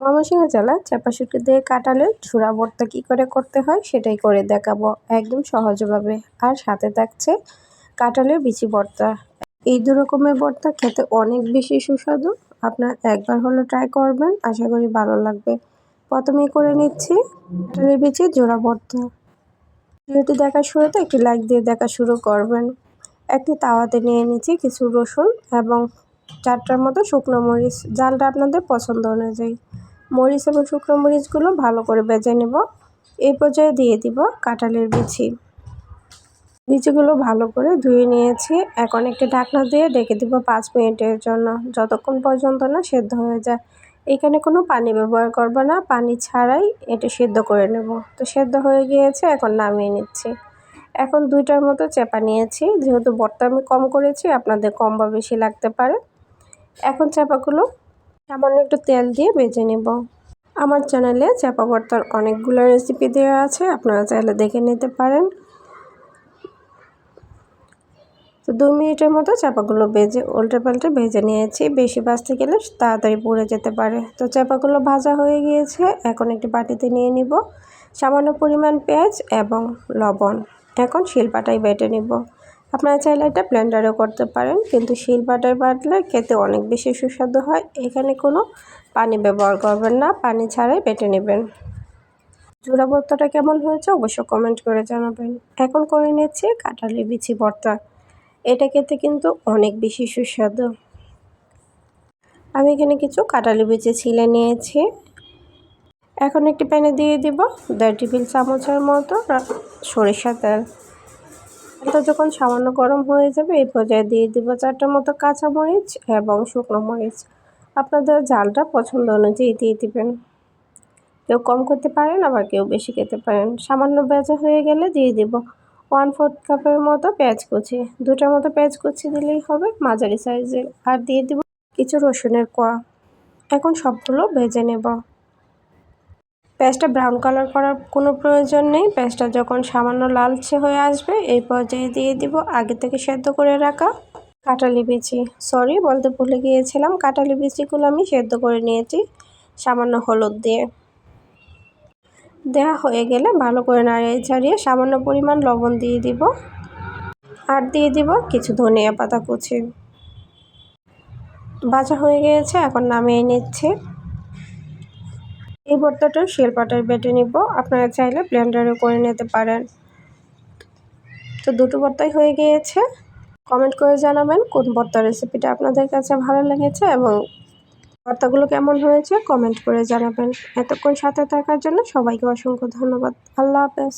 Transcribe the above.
ময়মনসিংহ জেলা চাপাশুটকি দিয়ে কাটালে ঝুরা ভর্তা কী করে করতে হয় সেটাই করে দেখাবো একদম সহজভাবে। আর সাথে থাকছে কাঁঠালের বিচি ভর্তা। এই দু রকমের ভর্তা খেতে অনেক বেশি সুস্বাদু। আপনার একবার হলো ট্রাই করবেন, আশা করি ভালো লাগবে। প্রথমেই করে নিচ্ছি কাঁঠালের বিচি জোড়া ভর্তা। ভিডিওটি দেখার শুরুতে একটি লাইক দিয়ে দেখা শুরু করবেন। একটি তাওয়াতে নিয়ে নিচ্ছি কিছু রসুন এবং চারটার মতো শুকনো মরিচ। জালটা আপনাদের পছন্দ অনুযায়ী। মরিচ এবং শুকনো মরিচগুলো ভালো করে বেজে নেব। এই পর্যায়ে দিয়ে দিব কাঁঠালের বিচি। বিচিগুলো ভালো করে ধুয়ে নিয়েছি। এখন একটি ঢাকনা দিয়ে ডেকে দিব পাঁচ মিনিটের জন্য। যতক্ষণ পর্যন্ত না সেদ্ধ হয়ে যায়। এখানে কোনো পানি ব্যবহার করব না। পানি ছাড়াই এটা সেদ্ধ করে নেব। তো সেদ্ধ হয়ে গিয়েছে, এখন নামিয়ে নিচ্ছি। এখন দুইটার মতো চেপা নিয়েছি। যেহেতু বর্তা আমি কম করেছি, আপনাদের কম বা বেশি লাগতে পারে। এখন চাপাগুলো সামান্য একটু তেল দিয়ে ভেজে নেব। আমার চ্যানেলে চাপা ভর্তার অনেকগুলো রেসিপি দেওয়া আছে, আপনারা চাইলে দেখে নিতে পারেন। তো দু মিনিটের মতো চাপাগুলো ভেজে উল্টে পাল্টে ভেজে নিয়েছি। বেশি ভাজতে গেলে তাড়াতাড়ি পুড়ে যেতে পারে। তো চাপাগুলো ভাজা হয়ে গিয়েছে, এখন একটি বাটিতে নিয়ে নিব। সামান্য পরিমাণ পেঁয়াজ এবং লবণ। এখন শিলপাটাই বেটে নিব। আপনারা চাইলে এটা ব্লেন্ডারও করতে পারেন, কিন্তু শিলপাটায় বাটলে খেতে অনেক বেশি সুস্বাদু হয়। এখানে কোনো পানি ব্যবহার করবেন না, পানি ছাড়াই বেটে নেবেন। জোড়া ভর্তাটা কেমন হয়েছে অবশ্য কমেন্ট করে জানাবেন। এখন করে নিচ্ছি কাঁঠালি বিচি ভর্তা। এটা খেতে কিন্তু অনেক বেশি সুস্বাদু। আমি এখানে কিছু কাঁঠালি বিচি ছিলে নিয়েছি। এখন একটি প্যানে দিয়ে দিব দেড় টেবিল চামচের মতো সরিষা তেল। তেলটা যখন সামান্য গরম হয়ে যাবে, এই পর্যায়ে দিয়ে দিব চারটার মতো কাঁচা মরিচ এবং শুকনো মরিচ। আপনাদের জালটা পছন্দ অনুযায়ী দিয়ে দিবেন। কেউ কম করতে পারেন, আবার কেউ বেশি খেতে পারেন। সামান্য বেজা হয়ে গেলে দিয়ে দিব ওয়ান ফোর্থ কাপের মতো পেঁয়াজ কুচি। দুটার মতো পেঁয়াজ কুচি দিলেই হবে মাঝারি সাইজের আর দিয়ে দিব কিছু রসুনের কোয়া। এখন সবগুলো ভেজে নেব। পেঁয়াজটা ব্রাউন কালার করার কোনো প্রয়োজন নেই। পেঁয়াজটা যখন সামান্য লালচে হয়ে আসবে, এই পর্যায়ে দিয়ে দিব আগে থেকে সেদ্ধ করে রাখা কাটালি বিচি। সরি বলতে ভুলে গিয়েছিলাম কাটালি বিচিগুলো আমি সেদ্ধ করে নিয়েছি সামান্য হলুদ দিয়ে। দেওয়া হয়ে গেলে ভালো করে নাড়িয়ে ছাড়িয়ে সামান্য পরিমাণ লবণ দিয়ে দিব। আর দিয়ে দিব কিছু ধনিয়া পাতা কুচি। বাজা হয়ে গিয়েছে, এখন নামিয়ে নিচ্ছে। এই ভর্তাটা শিলপাটায় বেটে নিব। আপনারা চাইলে ব্লেন্ডারে করে নিতে পারেন। তো দুটো ভর্তাই হয়ে গিয়েছে। কমেন্ট করে জানাবেন কোন ভর্তার রেসিপিটা আপনাদের কাছে ভালো লেগেছে এবং ভর্তাগুলো কেমন হয়েছে কমেন্ট করে জানাবেন। এতক্ষণ সাথে থাকার জন্য সবাইকে অসংখ্য ধন্যবাদ। আল্লাহ হাফেজ।